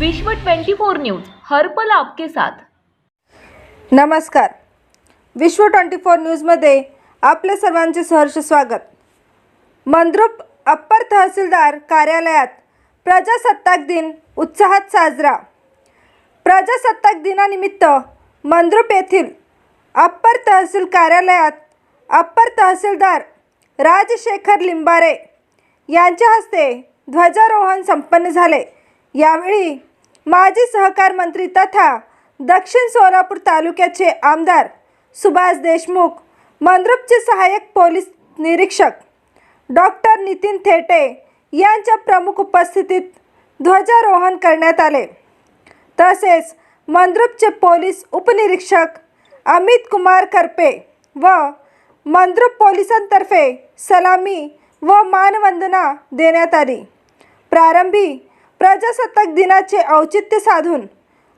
विश्व 24 न्यूज हर्पल आपके साथ. नमस्कार. विश्व ट्वेंटी फोर न्यूजमध्ये आपले सर्वांचे सहर्ष स्वागत. मंद्रुप अप्पर तहसीलदार कार्यालयात प्रजासत्ताक दिन उत्साहात साजरा. प्रजासत्ताक दिनानिमित्त मंद्रुप येथील अप्पर तहसील कार्यालयात अप्पर तहसीलदार राजशेखर लिंबारे यांच्या हस्ते ध्वजारोहण संपन्न झाले. यावेळी माजी सहकार मंत्री तथा दक्षिण सोलापूर तालुक्याचे आमदार सुभाष देशमुख मंद्रुपचे सहाय्यक पोलीस निरीक्षक डॉक्टर नितीन थेटे यांच्या प्रमुख उपस्थितीत ध्वजारोहण करण्यात आले. तसेच मंद्रुपचे पोलीस उपनिरीक्षक अमित कुमार करपे व मंद्रुप पोलिसांतर्फे सलामी व मानवंदना देण्यात आली. प्रारंभी प्रजासत्ताक दिनाचे औचित्य साधून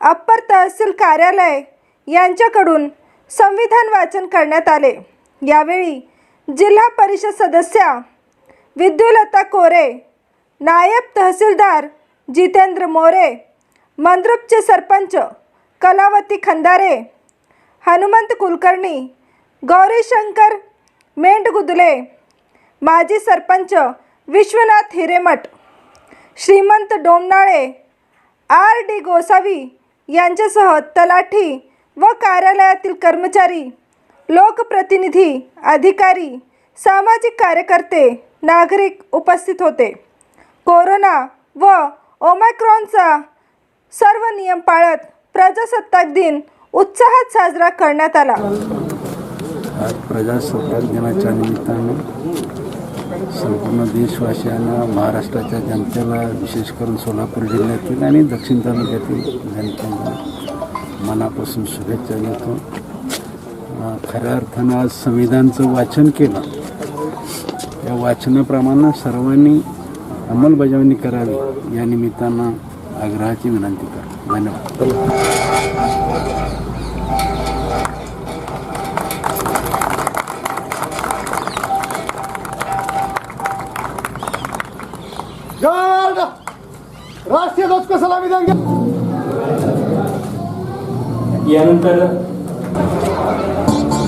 अप्पर तहसील कार्यालय यांच्याकडून संविधान वाचन करण्यात आले. यावेळी जिल्हा परिषद सदस्या विद्युलता कोरे नायब तहसीलदार जितेंद्र मोरे मंद्रुपचे सरपंच कलावती खंदारे हनुमंत कुलकर्णी गौरीशंकर मेंढगुदले माजी सरपंच विश्वनाथ हिरेमठ श्रीमंत डोमनाळे आर डी गोसावी यांच्यासह तलाठी व कार्यालयातील कर्मचारी लोकप्रतिनिधी अधिकारी सामाजिक कार्यकर्ते नागरिक उपस्थित होते. कोरोना व ओमॅक्रॉनचा सर्व नियम पाळत प्रजासत्ताक दिन उत्साहात साजरा करण्यात आला. आज प्रजासत्ताक दिनाच्या निमित्तानं संपूर्ण देशवासियांना महाराष्ट्राच्या जनतेला विशेष करून सोलापूर जिल्ह्यातील आणि दक्षिण तालुक्यातील जनतेला मनापासून शुभेच्छा देतो. खऱ्या अर्थानं आज संविधानचं वाचन केलं. या वाचनाप्रमाणे सर्वांनी अंमलबजावणी करावी या निमित्तानं आग्रहाची विनंती करतो. धन्यवाद. राष्ट्रीय ध्वज को सलामी देंगे? यानंतर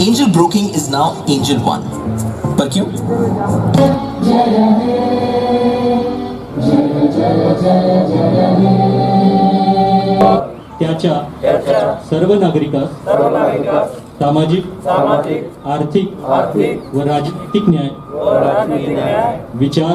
Angel Broking is now Angel One. पर क्यों? त्याच्या सर्व नागरिकास सामाजिक आर्थिक व राजकीय न्याय विचार